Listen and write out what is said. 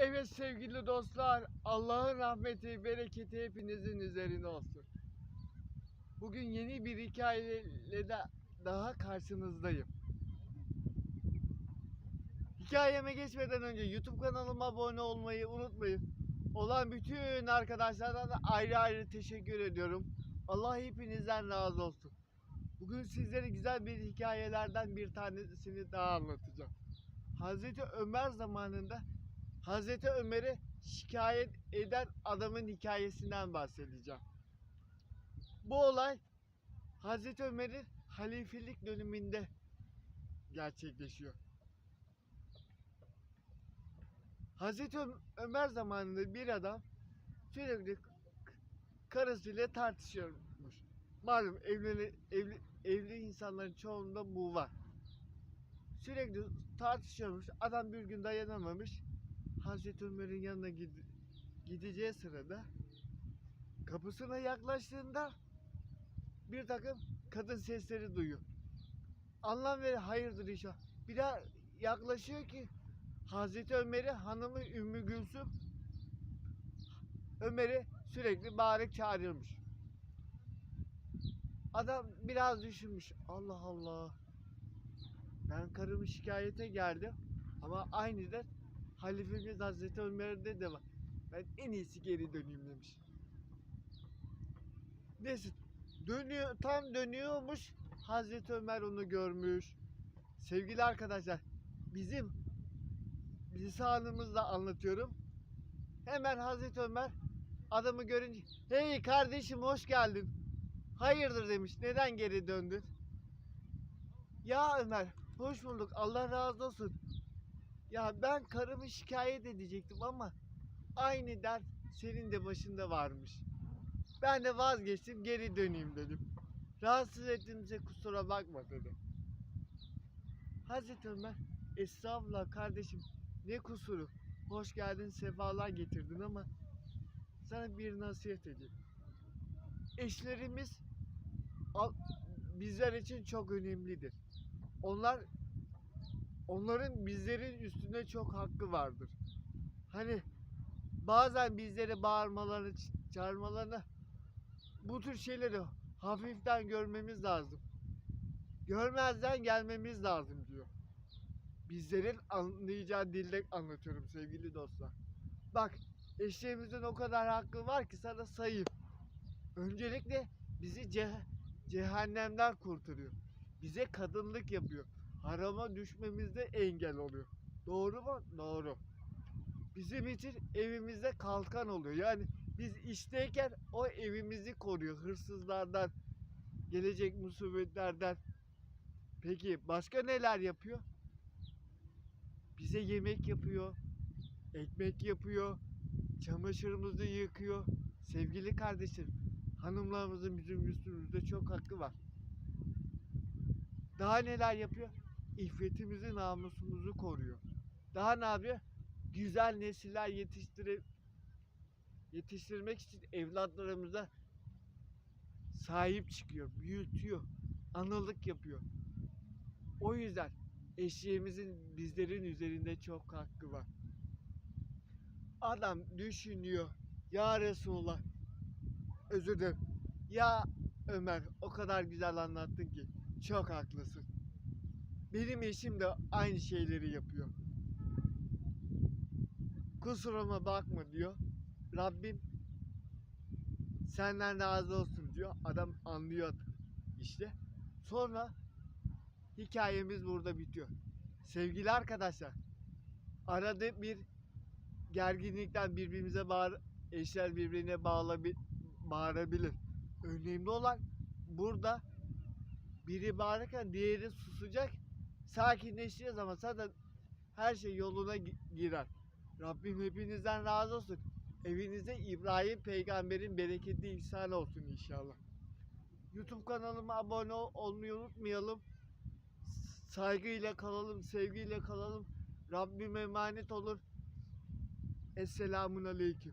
Evet sevgili dostlar, Allah'ın rahmeti, bereketi hepinizin üzerine olsun. Bugün yeni bir hikayeyle de daha karşınızdayım. Hikayeme geçmeden önce YouTube kanalıma abone olmayı unutmayın. Olan bütün arkadaşlardan da ayrı ayrı teşekkür ediyorum. Allah hepinizden razı olsun. Bugün sizlere güzel bir hikayelerden bir tanesini daha anlatacağım. Hazreti Ömer zamanında Hazreti Ömer'i şikayet eden adamın hikayesinden bahsedeceğim. Bu olay Hazreti Ömer'in halifelik döneminde gerçekleşiyor. Hazreti Ömer zamanında bir adam sürekli karısıyla tartışıyormuş. Malum evli, evli, evli insanların çoğunda bu var. Sürekli tartışıyormuş. Adam bir gün dayanamamış. Hazreti Ömer'in yanına gide- gideceği sırada kapısına yaklaştığında bir takım kadın sesleri duyuyor. Anlam veri hayırdır inşallah. Bir daha yaklaşıyor ki Hazreti Ömer'i hanımı Ümmü Gülsüm Ömer'i sürekli bağırıp çağırıyormuş. Adam biraz düşünmüş. Allah Allah. Ben karımı şikayete geldim. Ama aynı da Halifemiz Hazreti Ömer'de de var. Ben en iyisi geri döneyim demiş. Neyse dönüyor, tam dönüyormuş. Hazreti Ömer onu görmüş. Sevgili arkadaşlar bizim lisanımızla anlatıyorum. Hemen Hazreti Ömer adamı görünce hey kardeşim hoş geldin. Hayırdır demiş. Neden geri döndün? Ya Ömer hoş bulduk. Allah razı olsun. Ya ben karımı şikayet edecektim ama aynı dert senin de başında varmış. Ben de vazgeçtim geri döneyim dedim. Rahatsız ettiğimize kusura bakma dedi. Hazreti Ömer estağfurullah kardeşim ne kusuru. Hoş geldin sefalar getirdin ama sana bir nasihat edeyim. Eşlerimiz bizler için çok önemlidir. Onlar onların bizlerin üstünde çok hakkı vardır. Hani bazen bizlere bağırmalarını, çağırmalarını bu tür şeyleri hafiften görmemiz lazım. Görmezden gelmemiz lazım diyor. Bizlerin anlayacağı dilde anlatıyorum sevgili dostlar. Bak eşlerimizin o kadar hakkı var ki sana sayayım. Öncelikle bizi ce- cehennemden kurtarıyor. Bize kadınlık yapıyor harama düşmemizde engel oluyor. Doğru mu? Doğru. Bizim için evimizde kalkan oluyor. Yani biz işteyken o evimizi koruyor hırsızlardan, gelecek musibetlerden. Peki başka neler yapıyor? Bize yemek yapıyor, ekmek yapıyor, çamaşırımızı yıkıyor. Sevgili kardeşim, hanımlarımızın bizim üstümüzde çok hakkı var. Daha neler yapıyor? İffetimizi, namusumuzu koruyor. Daha ne yapıyor? Güzel nesiller yetiştire yetiştirmek için evlatlarımıza sahip çıkıyor, büyütüyor, analık yapıyor. O yüzden eşeğimizin bizlerin üzerinde çok hakkı var. Adam düşünüyor. Ya Resulullah özür dilerim. Ya Ömer o kadar güzel anlattın ki. Çok haklısın. Benim eşim de aynı şeyleri yapıyor. Kusuruma bakma diyor. Rabbim senden razı olsun diyor. Adam anlıyor işte. Sonra hikayemiz burada bitiyor. Sevgili arkadaşlar, arada bir gerginlikten birbirimize bağır, eşler birbirine bağla, bağırabilir. Önemli olan burada biri bağırırken diğeri susacak. Sakinleşeceğiz ama zaten her şey yoluna gi- girer. Rabbim hepinizden razı olsun. Evinize İbrahim peygamberin bereketli ihsan olsun inşallah. YouTube kanalıma abone ol- olmayı unutmayalım. Saygıyla kalalım, sevgiyle kalalım. Rabbim emanet olur. Esselamun Aleyküm.